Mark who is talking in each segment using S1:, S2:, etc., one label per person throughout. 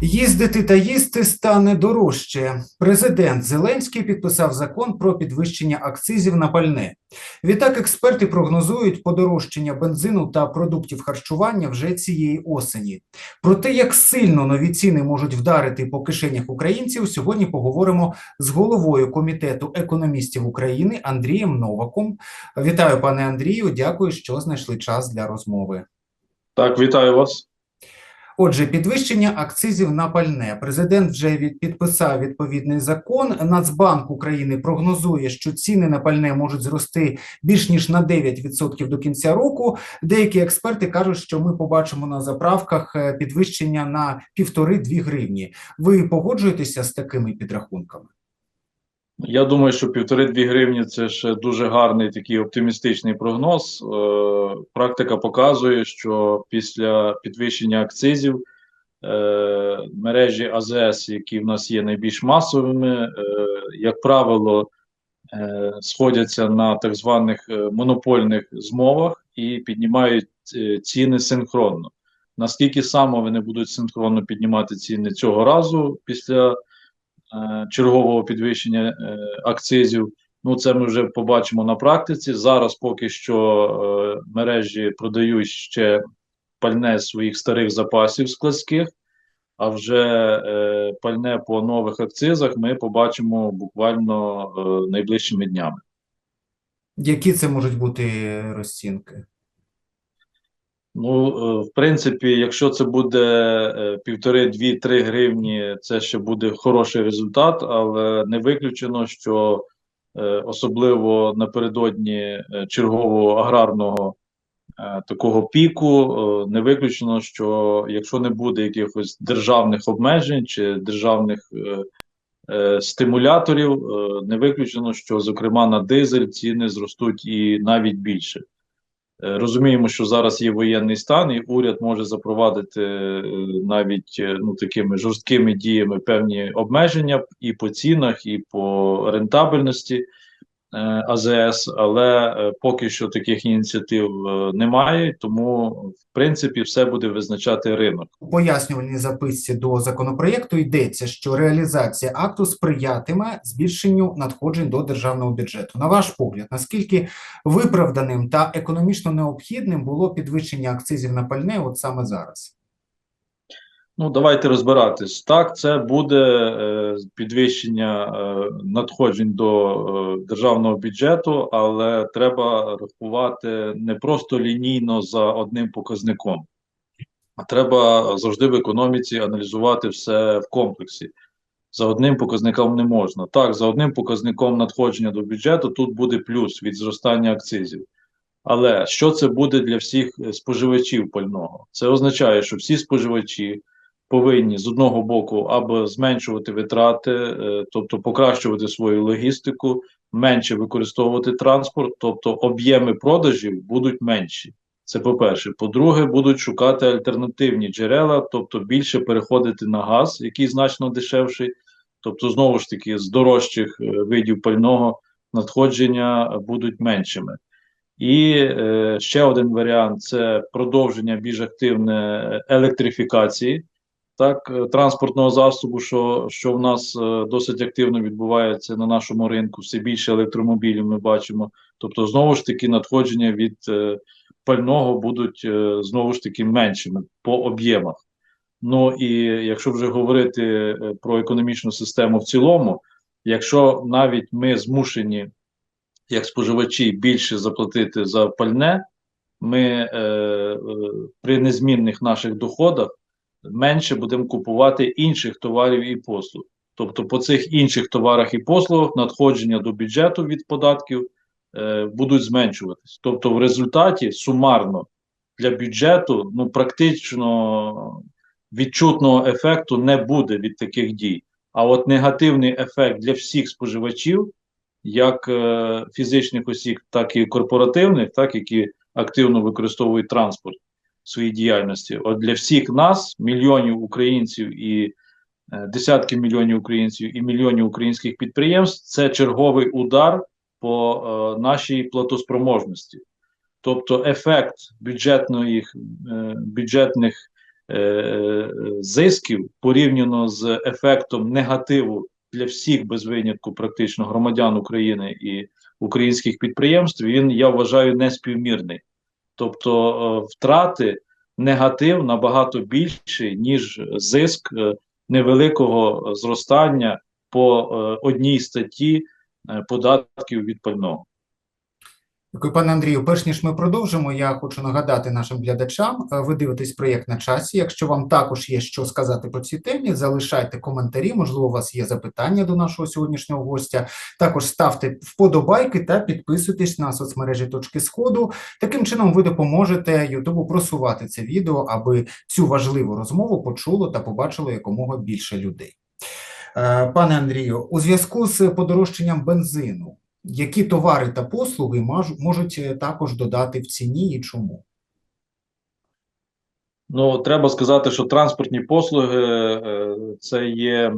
S1: Їздити та їсти стане дорожче. Президент Зеленський підписав закон про підвищення акцизів на пальне. Відтак, експерти прогнозують подорожчання бензину та продуктів харчування вже цієї осені. Про те, як сильно нові ціни можуть вдарити по кишенях українців, сьогодні поговоримо з головою комітету економістів України Андрієм Новаком. Вітаю, пане Андрію. Дякую, що знайшли час для розмови.
S2: Так, вітаю вас.
S1: Отже, підвищення акцизів на пальне. Президент вже підписав відповідний закон. Нацбанк України прогнозує, що ціни на пальне можуть зрости більш ніж на 9% до кінця року. Деякі експерти кажуть, що ми побачимо на заправках е, підвищення на півтори-дві гривні. Ви погоджуєтеся з такими підрахунками?
S2: Я думаю, що півтори-дві гривні це ще дуже гарний такий оптимістичний прогноз. Е, практика показує, що після підвищення акцизів е, мережі АЗС, які в нас є найбільш масовими, е, як правило, сходяться на так званих монопольних змовах і піднімають ціни синхронно. Наскільки саме вони будуть синхронно піднімати ціни цього разу після чергового підвищення е, акцизів. Ну, це ми вже побачимо на практиці. Зараз поки що е, мережі продають ще пальне своїх старих запасів складських, а вже е, пальне по нових акцизах ми побачимо буквально е, найближчими днями.
S1: Які це можуть бути розцінки?
S2: Ну, е, в принципі, якщо це буде е, півтори, дві, три гривні, це ще буде хороший результат, але не виключено, що е, особливо напередодні чергового аграрного такого піку, не виключено, що якщо не буде якихось державних обмежень чи державних стимуляторів, не виключено, що зокрема на дизель ціни зростуть і навіть більше. Е, Розуміємо, що зараз є воєнний стан, і уряд може запровадити е, навіть е, ну, такими жорсткими діями певні обмеження і по цінах, і по рентабельності АЗС, але е, поки що таких ініціатив е, немає, тому в принципі все буде визначати ринок.
S1: У пояснювальній записці до законопроєкту йдеться, що реалізація акту сприятиме збільшенню надходжень до державного бюджету. На ваш погляд, наскільки виправданим та економічно необхідним було підвищення акцизів на пальне от саме зараз?
S2: Ну, давайте розбиратись. Так, це буде е, підвищення е, надходжень до е, державного бюджету, але треба рахувати не просто лінійно за одним показником, а треба завжди в економіці аналізувати все в комплексі. За одним показником не можна. Так, за одним показником надходження до бюджету тут буде плюс від зростання акцизів. Але що це буде для всіх е, споживачів пального? Це означає, що всі споживачі повинні з одного боку або зменшувати витрати, е, тобто покращувати свою логістику, менше використовувати транспорт, тобто об'єми продажів будуть менші. Це по-перше. По-друге, будуть шукати альтернативні джерела, тобто більше переходити на газ, який значно дешевший, тобто, знову ж таки, з дорожчих е, видів пального надходження будуть меншими. І е, ще один варіант це продовження більш активне електрифікації так, е, транспортного засобу, що, що в нас е, досить активно відбувається на нашому ринку. Все більше електромобілів ми бачимо. Тобто, знову ж таки, надходження від е, пального будуть знову ж таки меншими по об'ємах. Ну і якщо вже говорити про економічну систему в цілому, якщо навіть ми змушені, як споживачі, більше заплатити за пальне, ми е, при незмінних наших доходах менше будемо купувати інших товарів і послуг. Тобто по цих інших товарах і послугах надходження до бюджету від податків е, будуть зменшуватись. Тобто, в результаті сумарно для бюджету ну практично відчутного ефекту не буде від таких дій. А от негативний ефект для всіх споживачів, як е, фізичних осіб, так і корпоративних, так які активно використовують транспорт своїй діяльності. От для всіх нас, мільйонів українців і е, десятки мільйонів українців і мільйонів українських підприємств, це черговий удар по е, нашій платоспроможності. Тобто ефект бюджетної, е, бюджетних зисків порівняно з ефектом негативу для всіх без винятку практично громадян України і українських підприємств, він я вважаю неспівмірний. Тобто е, втрати негатив набагато більший, ніж зиск е, невеликого зростання по е, одній статті податків від пального.
S1: Дякую, пане Андрію. Перш ніж ми продовжимо, я хочу нагадати нашим глядачам. е, Ви дивитесь проєкт на часі. Якщо вам також є що сказати по цій темі, залишайте коментарі. Можливо, у вас є запитання до нашого сьогоднішнього гостя. Також ставте вподобайки та підписуйтесь на соцмережі точки сходу. Таким чином, ви допоможете Ютубу просувати це відео, аби цю важливу розмову почуло та побачило якомога більше людей. Е, Пане Андрію, у зв'язку з подорожчанням бензину, які товари та послуги можуть е, також додати в ціні і чому?
S2: Ну, треба сказати, що транспортні послуги е, це є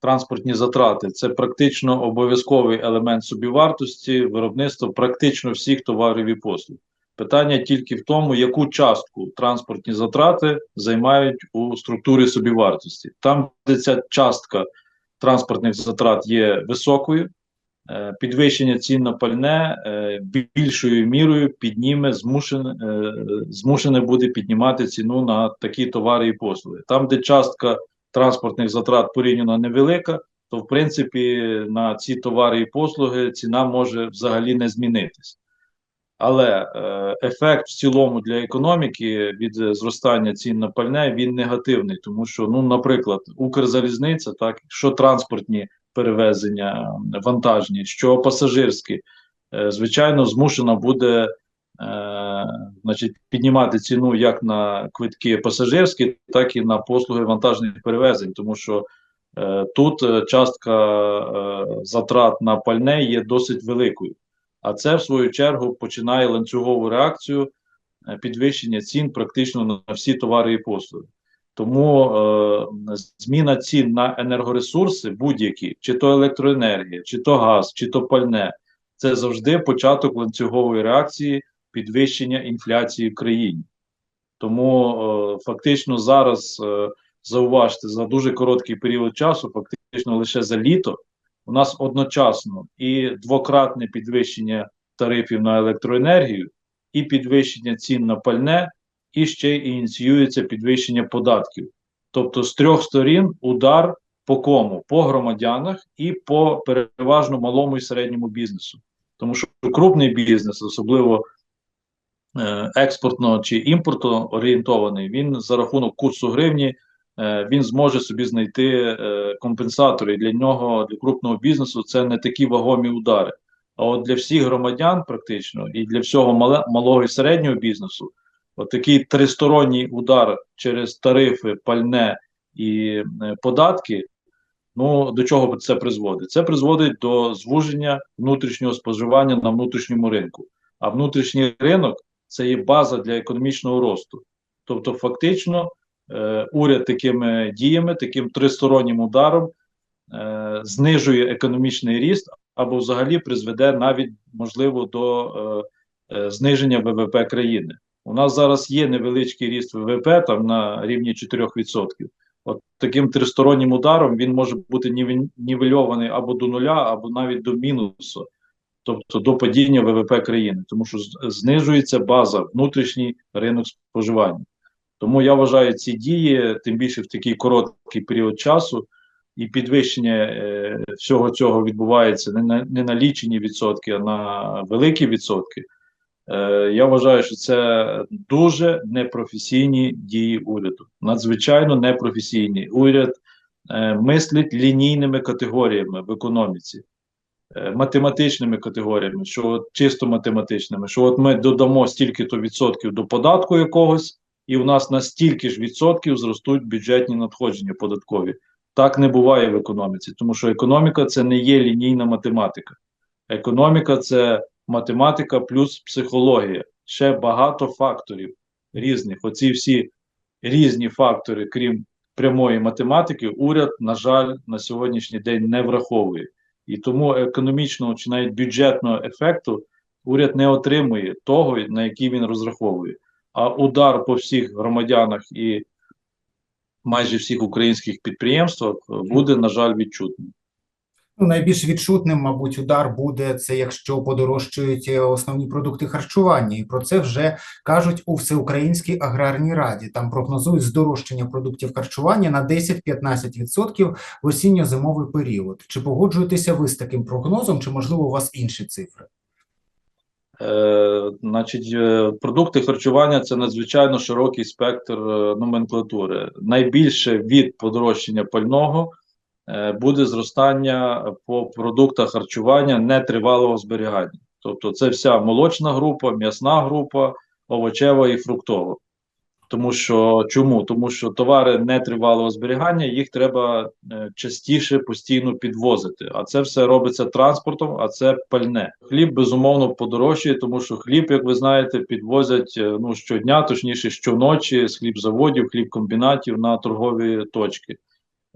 S2: транспортні затрати. Це практично обов'язковий елемент собівартості виробництва практично всіх товарів і послуг. Питання тільки в тому, яку частку транспортні затрати займають у структурі собівартості. Там, де ця частка транспортних затрат є високою, е, підвищення цін на пальне е, більшою мірою підніме, змушене, е, змушене буде піднімати ціну на такі товари і послуги. Там, де частка транспортних затрат порівняно невелика, то в принципі на ці товари і послуги ціна може взагалі не змінитись. Але е, ефект в цілому для економіки від е, зростання цін на пальне він негативний, тому що, ну, наприклад, Укрзалізниця, так, що транспортні перевезення вантажні, що пасажирські, е, звичайно, змушена буде е, значить, піднімати ціну як на квитки пасажирські, так і на послуги вантажних перевезень, тому що е, тут частка затрат на пальне є досить великою. А це, в свою чергу, починає ланцюгову реакцію підвищення цін практично на всі товари і послуги. Тому е, зміна цін на енергоресурси будь-які, чи то електроенергія, чи то газ, чи то пальне, це завжди початок ланцюгової реакції підвищення інфляції в країні. Тому е, фактично зараз е, зауважте за дуже короткий період часу, фактично лише за літо, у нас одночасно і двократне підвищення тарифів на електроенергію, і підвищення цін на пальне, і ще й ініціюється підвищення податків. Тобто з трьох сторін удар по кому? По громадянах і по переважно малому і середньому бізнесу. Тому що крупний бізнес, особливо е, експортно чи імпортно орієнтований, він за рахунок курсу гривні е, він зможе собі знайти е, компенсатори. І Для нього, для крупного бізнесу, це не такі вагомі удари. А от для всіх громадян, практично, і для всього малого і середнього бізнесу, от такий тристоронній удар через тарифи, пальне і е, податки. Ну до чого це призводить? Це призводить до звуження внутрішнього споживання на внутрішньому ринку. А внутрішній ринок це є база для економічного росту. Тобто, фактично, е, уряд такими діями, таким тристороннім ударом е, знижує економічний ріст або взагалі призведе навіть можливо до е, е, зниження ВВП країни. У нас зараз є невеличкий ріст ВВП там на рівні 4%. От таким тристороннім ударом він може бути нівельований або до нуля, або навіть до мінусу, тобто до падіння ВВП країни, тому що знижується база, внутрішній ринок споживання. Тому я вважаю ці дії, тим більше в такий короткий період часу, і підвищення е, всього цього відбувається не на, не на лічені відсотки, а на великі відсотки. Е, я вважаю, що це дуже непрофесійні дії уряду. Надзвичайно непрофесійні. Уряд е, мислить лінійними категоріями в економіці, е, математичними категоріями, що от чисто математичними, що от ми додамо стільки-то відсотків до податку якогось, і у нас на стільки ж відсотків зростуть бюджетні надходження податкові. Так не буває в економіці, тому що економіка це не є лінійна математика. Економіка це математика плюс психологія. Ще багато факторів різних. Оці всі різні фактори, крім прямої математики, уряд, на жаль, на сьогоднішній день не враховує. І тому економічного чи навіть бюджетного ефекту уряд не отримує того, на який він розраховує. А удар по всіх громадянах і майже всіх українських підприємствах буде, на жаль, відчутним.
S1: Ну, найбільш відчутним, мабуть, удар буде це, якщо подорожчають е, основні продукти харчування, і про це вже кажуть у Всеукраїнській аграрній раді. Там прогнозують здорожчання продуктів харчування на 10-15% в осінньо-зимовий період. Чи погоджуєтеся ви з таким прогнозом, чи можливо у вас інші цифри?
S2: Е, значить, е, продукти харчування це надзвичайно широкий спектр е, номенклатури. Найбільше від подорожчання пального буде зростання по продуктах харчування нетривалого зберігання. Тобто, це вся молочна група, м'ясна група, овочева і фруктова. Тому що чому? Тому що товари нетривалого зберігання їх треба е, частіше постійно підвозити. А це все робиться транспортом, а це пальне. Хліб безумовно подорожчає, тому що хліб, як ви знаєте, підвозять е, ну щодня, точніше щоночі з хлібзаводів, хлібкомбінатів на торгові точки.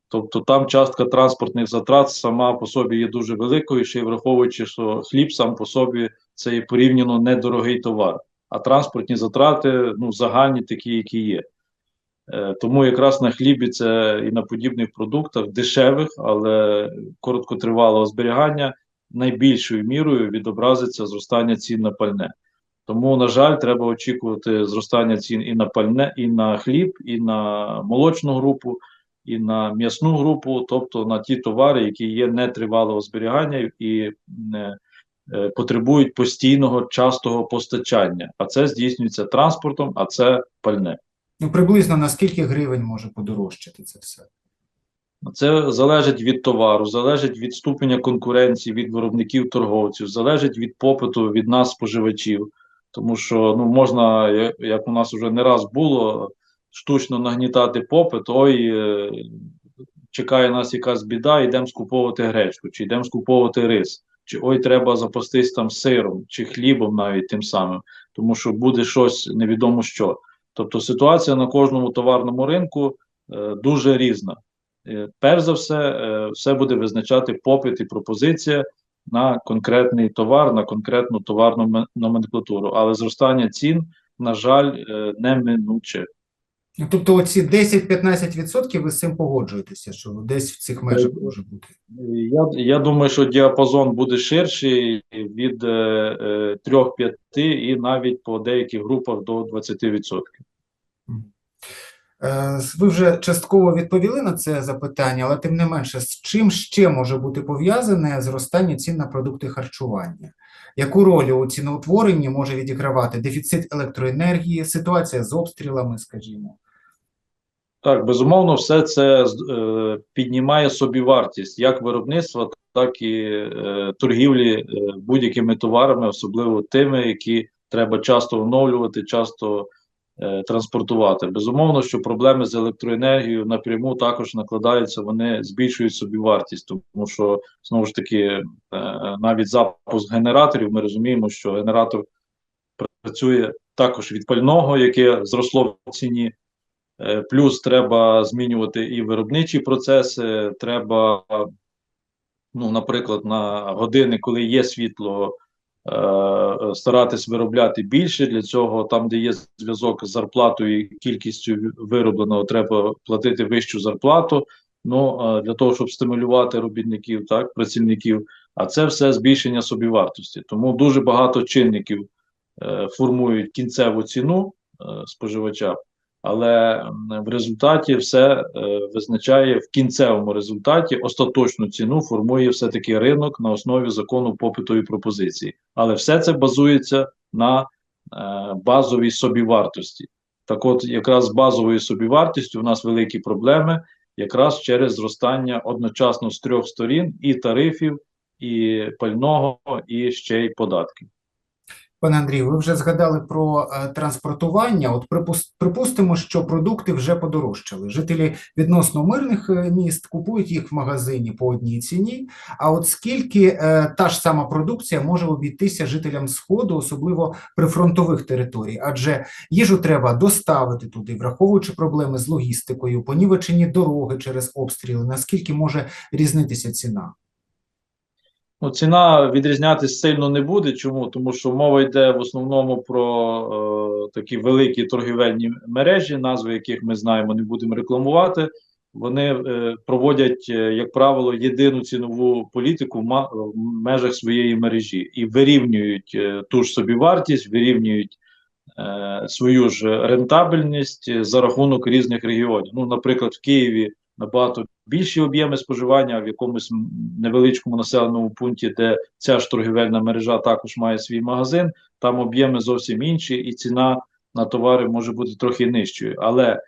S2: Тобто там частка транспортних затрат сама по собі є дуже великою, ще й враховуючи, що хліб сам по собі це є порівняно недорогий товар а транспортні затрати ну, загальні такі, які є. Е, тому якраз на хлібі це і на подібних продуктах дешевих, але короткотривалого зберігання найбільшою мірою відобразиться зростання цін на пальне. Тому, на жаль, треба очікувати зростання цін і на пальне, і на хліб, і на молочну групу, і на м'ясну групу, тобто на ті товари, які є нетривалого зберігання і не Е, потребують постійного частого постачання, а це здійснюється транспортом, а це пальне.
S1: Ну, приблизно на скільки гривень може подорожчати це все?
S2: Це залежить від товару, залежить від ступеня конкуренції, від виробників торговців, залежить від попиту від нас, споживачів. Тому що ну можна, як у нас вже не раз було, штучно нагнітати попит, ой, е, чекає нас якась біда, йдемо скуповувати гречку, чи йдемо скуповувати рис чи ой, треба запастись там сиром чи хлібом навіть тим самим, тому що буде щось невідомо що. Тобто ситуація на кожному товарному ринку е, дуже різна. Е, перш за все, все буде визначати попит і пропозиція на конкретний товар, на конкретну товарну номенклатуру. Але зростання цін, на жаль, неминуче.
S1: Тобто оці 10-15% ви з цим погоджуєтеся, що десь в цих межах може бути?
S2: Я я думаю, що діапазон буде ширший від е, е, 3-5 і навіть по деяких групах до 20%.
S1: Е, ви вже частково відповіли на це запитання, але тим не менше, з чим ще може бути пов'язане зростання цін на продукти харчування? Яку роль у ціноутворенні може відігравати дефіцит електроенергії, ситуація з обстрілами, скажімо?
S2: Так, безумовно, все це е, піднімає собівартість як виробництва, так і е, торгівлі е, будь-якими товарами, особливо тими, які треба часто оновлювати, часто е, транспортувати. Безумовно, що проблеми з електроенергією напряму також накладаються, вони збільшують собівартість, тому що знову ж таки навіть запуск генераторів. Ми розуміємо, що генератор працює також від пального, яке зросло в ціні. Е, плюс треба змінювати і виробничі процеси. Треба, ну, наприклад, на години, коли є світло, е, старатись виробляти більше. Для цього, там, де є зв'язок з зарплатою і кількістю виробленого, треба платити вищу зарплату. Ну е, для того, щоб стимулювати робітників, так, працівників. А це все збільшення собівартості. Тому дуже багато чинників формують кінцеву ціну споживача але в результаті все е, визначає в кінцевому результаті остаточну ціну формує все-таки ринок на основі закону попиту і пропозиції. Але все це базується на е, базовій собівартості. Так, от, якраз з базовою собівартістю у нас великі проблеми, якраз через зростання одночасно з трьох сторін і тарифів, і пального, і ще й податків.
S1: Пане Андрію, ви вже згадали про е, транспортування. От припустимо, що продукти вже подорожчали. Жителі відносно мирних е, міст купують їх в магазині по одній ціні. А от скільки е, та ж сама продукція може обійтися жителям Сходу, особливо при фронтових територій? Адже їжу треба доставити туди, враховуючи проблеми з логістикою, понівечені дороги через обстріли. Наскільки може різнитися ціна?
S2: Ну, ціна відрізнятися сильно не буде. Чому? Тому що мова йде в основному про е, такі великі торгівельні мережі, назви яких ми знаємо, не будемо рекламувати. Вони е, проводять, е, як правило, єдину цінову політику в, ма- в межах своєї мережі і вирівнюють е, ту ж собі вартість, вирівнюють е, свою ж рентабельність е, за рахунок різних регіонів. Ну, наприклад, в Києві набагато більші об'єми споживання, в якомусь невеличкому населеному пункті, де ця ж торгівельна мережа також має свій магазин, там об'єми зовсім інші, і ціна на товари може бути трохи нижчою. Але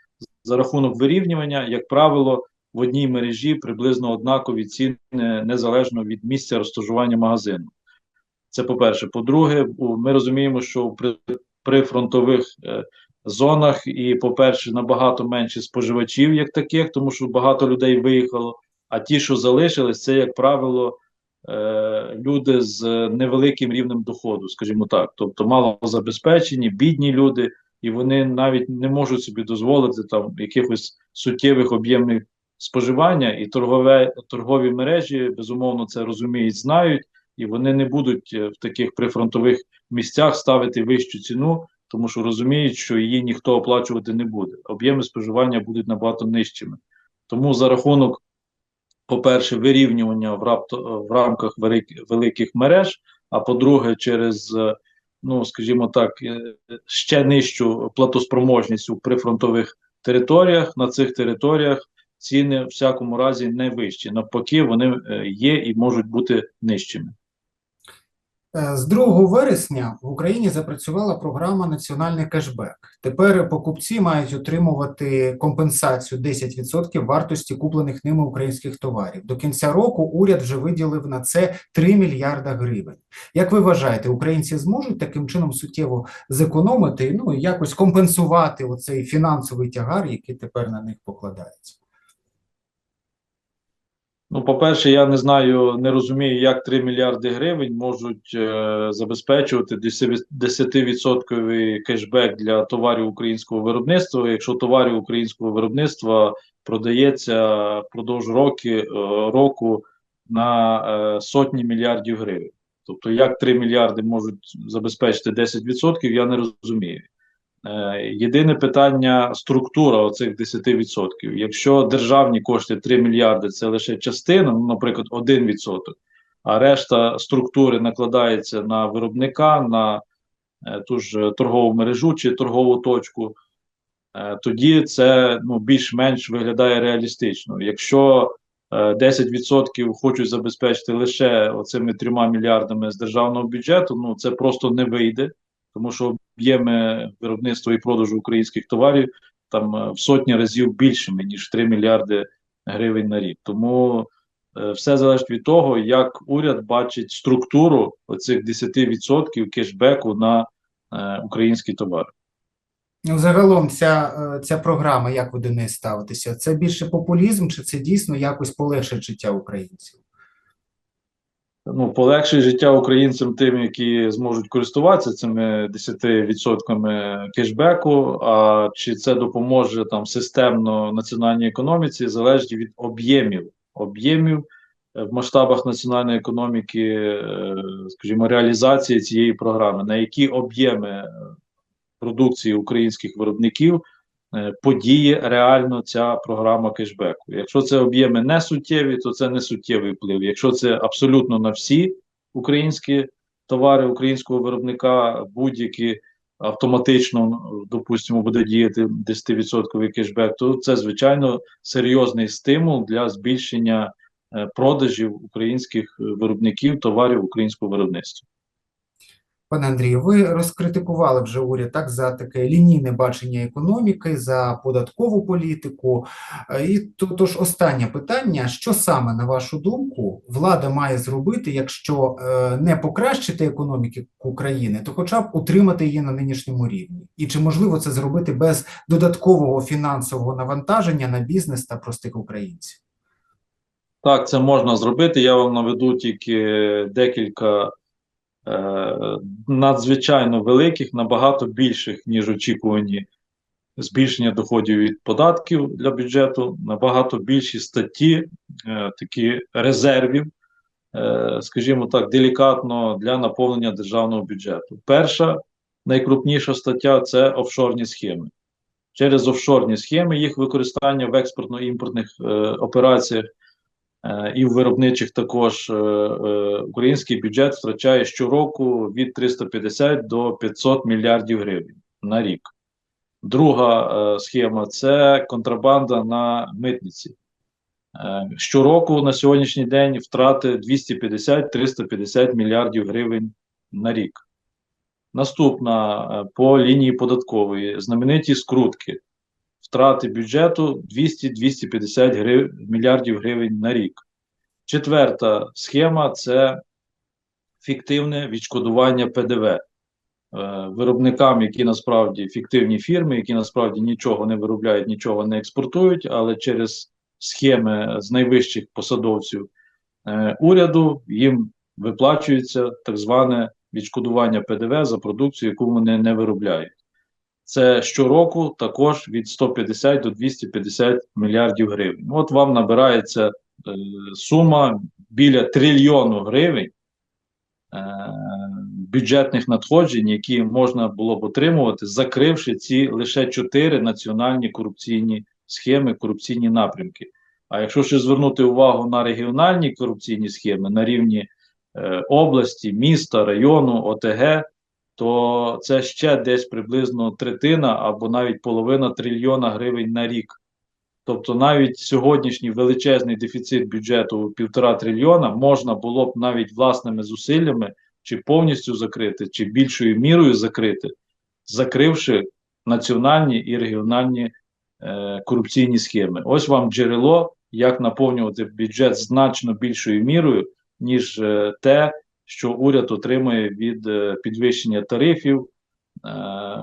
S2: за рахунок вирівнювання, як правило, в одній мережі приблизно однакові ціни незалежно від місця розташування магазину. Це по-перше. По-друге, ми розуміємо, що при, при фронтових е, зонах і, по-перше, набагато менше споживачів, як таких, тому що багато людей виїхало. А ті, що залишились, це, як правило, е, люди з невеликим рівнем доходу, скажімо так, тобто малозабезпечені, бідні люди, і вони навіть не можуть собі дозволити там якихось суттєвих об'ємів споживання, і торгове, торгові мережі безумовно це розуміють, знають, і вони не будуть е, в таких прифронтових місцях ставити вищу ціну, тому що розуміють, що її ніхто оплачувати не буде. Об'єми споживання будуть набагато нижчими. Тому за рахунок, по-перше, вирівнювання в, рапто, в рамках велик- великих мереж, а по-друге, через, е, ну скажімо так, е, ще нижчу платоспроможність у прифронтових територіях. На цих територіях ціни в всякому разі не вищі. Навпаки, вони е, є і можуть бути нижчими.
S1: Е, З 2 вересня в Україні запрацювала програма Національний кешбек. Тепер покупці мають отримувати компенсацію 10% вартості куплених ними українських товарів. До кінця року уряд вже виділив на це 3 мільярда гривень. Як ви вважаєте, українці зможуть таким чином суттєво зекономити, ну і якось компенсувати оцей фінансовий тягар, який тепер на них покладається?
S2: Ну, по-перше, я не знаю, не розумію, як 3 мільярди гривень можуть е, забезпечувати 10% кешбек для товарів українського виробництва, якщо товарів українського виробництва продається впродовж роки, е, року на е, сотні мільярдів гривень. Тобто, як 3 мільярди можуть забезпечити 10%, я не розумію. Е, Єдине питання структура оцих 10%. Якщо державні кошти 3 мільярди це лише частина, ну, наприклад, 1%, а решта структури накладається на виробника, на е, ту ж торгову мережу чи торгову точку, е, тоді це ну, більш-менш виглядає реалістично. Якщо е, 10% хочуть забезпечити лише оцими 3 мільярдами з державного бюджету, ну це просто не вийде, тому що об'єми виробництва і продажу українських товарів там е, в сотні разів більшими, ніж 3 мільярди гривень на рік. Тому е, все залежить від того, як уряд бачить структуру оцих 10% кешбеку на е, українські товари.
S1: Ну, загалом, ця, ця програма, як ви до неї ставитеся? Це більше популізм, чи це дійсно якось полегшить життя українців?
S2: Ну, полегшить життя українцям тим, які зможуть користуватися цими 10% кешбеку. А чи це допоможе там системно національній економіці, залежить від об'ємів об'ємів е, в масштабах національної економіки, е, скажімо, реалізації цієї програми, на які об'єми е, продукції українських виробників е, подіє реально ця програма кешбеку. Якщо це об'єми не суттєві, то це не суттєвий вплив. Якщо це абсолютно на всі українські товари українського виробника, будь-які автоматично, допустимо, буде діяти 10% кешбек, то це звичайно серйозний стимул для збільшення е, продажів українських е, виробників товарів українського виробництва.
S1: Пане Андрію, ви розкритикували вже уряд так за таке лінійне бачення економіки, за податкову політику. Е, І то- тож останнє питання: що саме, на вашу думку, влада має зробити, якщо е, не покращити економіку України, то хоча б утримати її на нинішньому рівні? І чи можливо це зробити без додаткового фінансового навантаження на бізнес та простих українців?
S2: Так, це можна зробити. Я вам наведу тільки декілька надзвичайно великих, набагато більших, ніж очікувані збільшення доходів від податків для бюджету, набагато більші статті, е, такі резервів е, скажімо так, делікатно для наповнення державного бюджету. Перша найкрупніша стаття це офшорні схеми. Через офшорні схеми їх використання в експортно-імпортних е, операціях е, і в виробничих також е, е, український бюджет втрачає щороку від 350 до 500 мільярдів гривень на рік. Друга е, схема це контрабанда на митниці. Е, щороку на сьогоднішній день втрати 250-350 мільярдів гривень на рік. Наступна е, по лінії податкової знамениті скрутки. Втрати бюджету 200-250 грив... мільярдів гривень на рік. Четверта схема це фіктивне відшкодування ПДВ. Е, Виробникам, які насправді фіктивні фірми, які насправді нічого не виробляють, нічого не експортують, але через схеми з найвищих посадовців е, уряду їм виплачується так зване відшкодування ПДВ за продукцію, яку вони не виробляють. Це щороку також від 150 до 250 мільярдів гривень. От вам набирається е, сума біля трильйону гривень е, бюджетних надходжень, які можна було б отримувати, закривши ці лише чотири національні корупційні схеми, корупційні напрямки. А якщо ще звернути увагу на регіональні корупційні схеми на рівні е, області, міста, району, ОТГ, то це ще десь приблизно третина або навіть половина трильйона гривень на рік. Тобто навіть сьогоднішній величезний дефіцит бюджету півтора трильйона можна було б навіть власними зусиллями чи повністю закрити, чи більшою мірою закрити, закривши національні і регіональні е, корупційні схеми. Ось вам джерело, як наповнювати бюджет значно більшою мірою, ніж е, те, що уряд отримує від е, підвищення тарифів, е,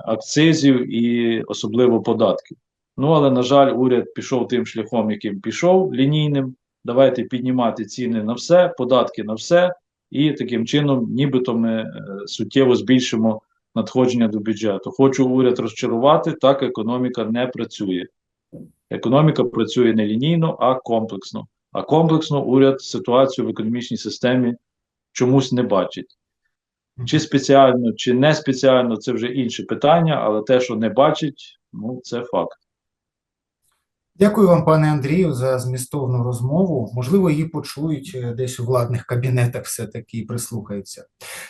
S2: акцизів і особливо податків. Ну, але, на жаль, уряд пішов тим шляхом, яким пішов, лінійним. Давайте піднімати ціни на все, податки на все, і таким чином, нібито ми е, суттєво збільшимо надходження до бюджету. Хочу уряд розчарувати, так економіка не працює. Економіка працює не лінійно, а комплексно. А комплексно уряд ситуацію в економічній системі чомусь не бачить. Чи спеціально, чи не спеціально, це вже інше питання, але те, що не бачить, ну це факт.
S1: Дякую вам, пане Андрію, за змістовну розмову. Можливо, її почують е, десь у владних кабінетах все-таки прислухаються.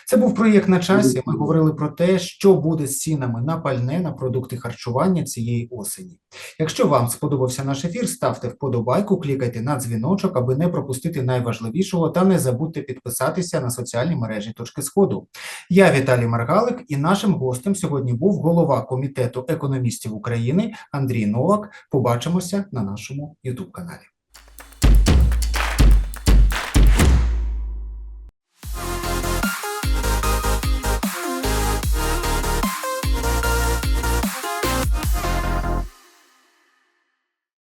S1: Це був проєкт на часі. Ми говорили про те, що буде з цінами на пальне, на продукти харчування цієї осені. Якщо вам сподобався наш ефір, ставте вподобайку, клікайте на дзвіночок, аби не пропустити найважливішого, та не забудьте підписатися на соціальні мережі точки сходу. Я Віталій Маргалик, і нашим гостем сьогодні був голова комітету економістів України Андрій Новак. Побачимося на нашому YouTube каналі.